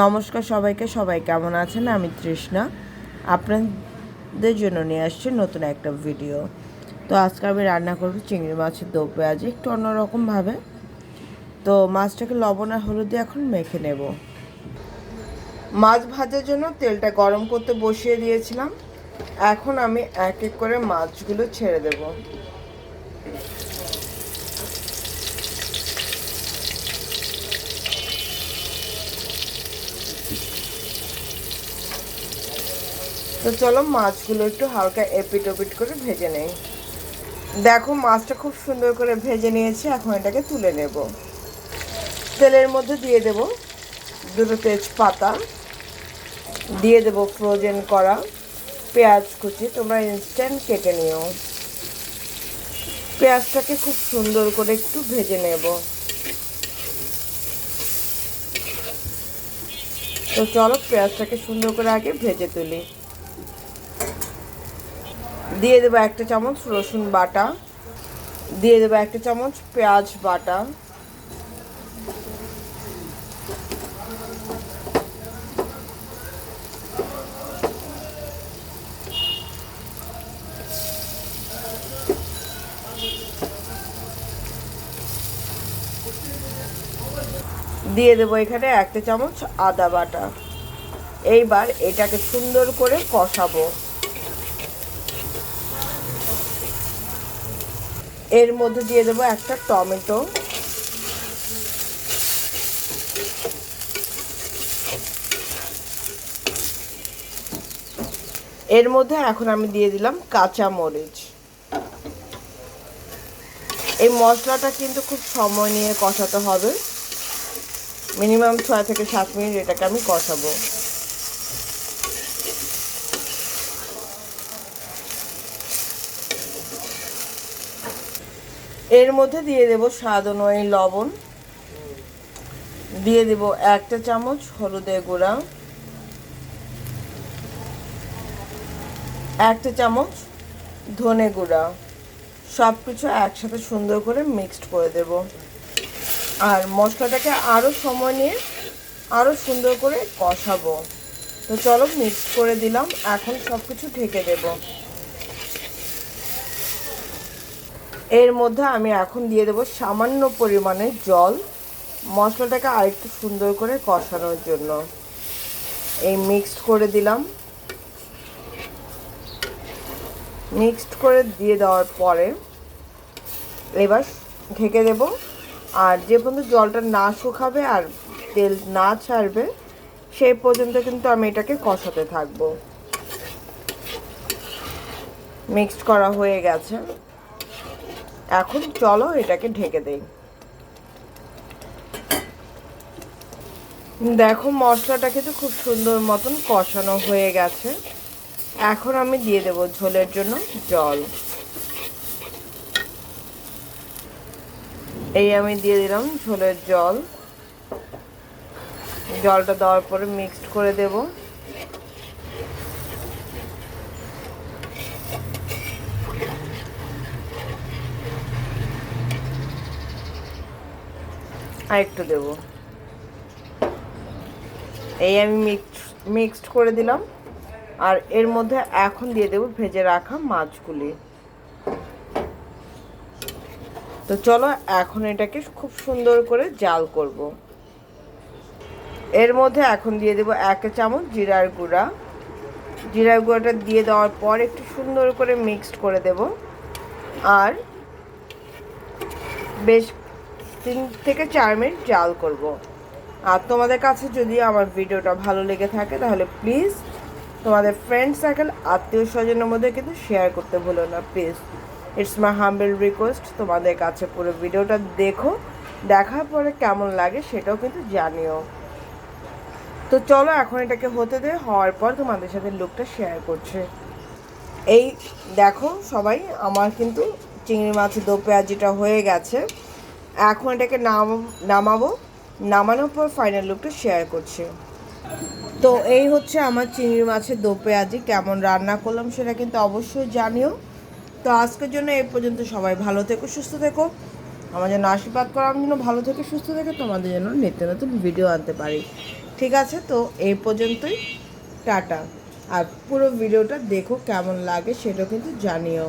নমস্কার সবাইকে, সবাই কেমন আছেন? আমি তৃষ্ণা। আপনাদের জন্য নিয়ে আসছি নতুন একটা ভিডিও তো আজকে আমি রান্না করব চিংড়ি মাছের দো পেঁয়াজ, একটু অন্যরকমভাবে তো মাছটাকে লবণ আর হলুদ এখন মেখে নেব। মাছ ভাজার জন্য তেলটা গরম করতে বসিয়ে দিয়েছিলাম। এখন আমি এক এক করে মাছগুলো ছেড়ে দেবো। তো চলো মাছগুলো একটু হালকা এপিট ওপিট করে ভেজে নেই। দেখো, মাছটা খুব সুন্দর করে ভেজে নিয়েছি, এখন এটাকে তুলে নেব। তেলের মধ্যে দিয়ে দেব দুটো তেজপাতা, দিয়ে দেব ফ্রোজেন করা পেঁয়াজ কুচি, তোমরা ইনস্ট্যান্ট কেটে নিও। পেঁয়াজটাকে খুব সুন্দর করে একটু ভেজে নেব। তো চলো পেঁয়াজটাকে সুন্দর করে আগে ভেজে তুলি। দিয়ে দেবো একটা চামচ রসুন বাটা, দিয়ে দেবো একটা চামচ পেঁয়াজ বাটা। দিয়ে দেবো এখানে একটা চামচ আদা বাটা। এইবার এটাকে সুন্দর করে কষাবো। এর মধ্যে দিয়ে দেবো একটা টমেটো। এর মধ্যে এখন আমি দিয়ে দিলাম কাঁচা মরিচ। এই মশলাটা কিন্তু খুব সময় নিয়ে কষাতে হবে। মিনিমাম ছয় থেকে সাত মিনিট এটাকে আমি কষাবো। এর মধ্যে দিয়ে দেব স্বাদ অনুযায়ী লবণ। দিয়ে দেব একটা চামচ হলুদের গুঁড়া। একটা চামচ ধনে গুঁড়া। সব কিছু একসাথে সুন্দর করে মিক্সড করে দেব। আর মশলাটাকে আরও সময় নিয়ে আরও সুন্দর করে কষাবো। তো চলো মিক্সড করে দিলাম, এখন সব কিছু ঢেকে দেবো। এর মধ্যে আমি এখন দিয়ে দেবো সামান্য পরিমাণে জল। মশলাটাকে আরেকটু সুন্দর করে কষানোর জন্য। এই মিক্সড করে দিলাম। মিক্সড করে দিয়ে দেওয়ার পরে এবার ঢেকে দেব। আর যে পর্যন্ত জলটা না শুকাবে আর তেল না ছাড়বে, সেই পর্যন্ত কিন্তু আমি এটাকে কষাতে থাকব। মিক্সড করা হয়ে গেছে। এখন চলো এটাকে ঢেকে দেই। দেখো মশলাটা কিন্তু খুব সুন্দর মতন কষানো হয়ে গেছে। এখন আমি দিয়ে দেব ঝোলের জন্য জল। এই আমি দিয়ে দিলাম ঝোলের জল। জলটা দেওয়ার পরে মিক্সড করে দেবো। আর একটু দেব। এই আমি মিক্সড করে দিলাম। আর এর মধ্যে এখন দিয়ে দেব ভেজে রাখা মাছগুলি। তো চলো এখন এটাকে খুব সুন্দর করে জাল করব। এর মধ্যে এখন দিয়ে দেব এক চামচ জিরার গুঁড়া। জিরার গুঁড়াটা দিয়ে দেওয়ার পর একটু সুন্দর করে মিক্সড করে দেব। আর বেশ তিন থেকে চার মিনিট জাল করব। আর তোমাদের কাছে যদি আমার ভিডিওটা ভালো লেগে থাকে, তাহলে প্লিজ তোমাদের ফ্রেন্ড সার্কেল আত্মীয় স্বজনের মধ্যে কিন্তু শেয়ার করতে ভুলো না please it's my humble request তোমাদের কাছে পুরো ভিডিওটা দেখো, দেখার পরে কেমন লাগে সেটাও কিন্তু জানিও। তো চলো এখন এটাকে হতে দে, হওয়ার পর তোমাদের সাথে লুকটা শেয়ার করছে। এই দেখো সবাই, আমার কিন্তু চিংড়ি মাছের দো পেঁয়াজিটা হয়ে গেছে। এখন এটাকে নাম, নামাবো। নামানোর পর ফাইনাল লুকটা শেয়ার করছি। তো এই হচ্ছে আমার চিংড়ি মাছের দো পেঁয়াজি, কেমন রান্না করলাম সেটা কিন্তু অবশ্যই জানিও। তো আজকের জন্য এই পর্যন্ত সবাই ভালো থেকো, সুস্থ থেকো। আমার জন্য আশীর্বাদ করো, আমি যেন ভালো থেকে সুস্থ থেকে তোমাদের জন্য নিত্য নতুন ভিডিও আনতে পারি। ঠিক আছে, তো এই পর্যন্তই। টাটা। আর পুরো ভিডিওটা দেখো কেমন লাগে সেটাও কিন্তু জানিও।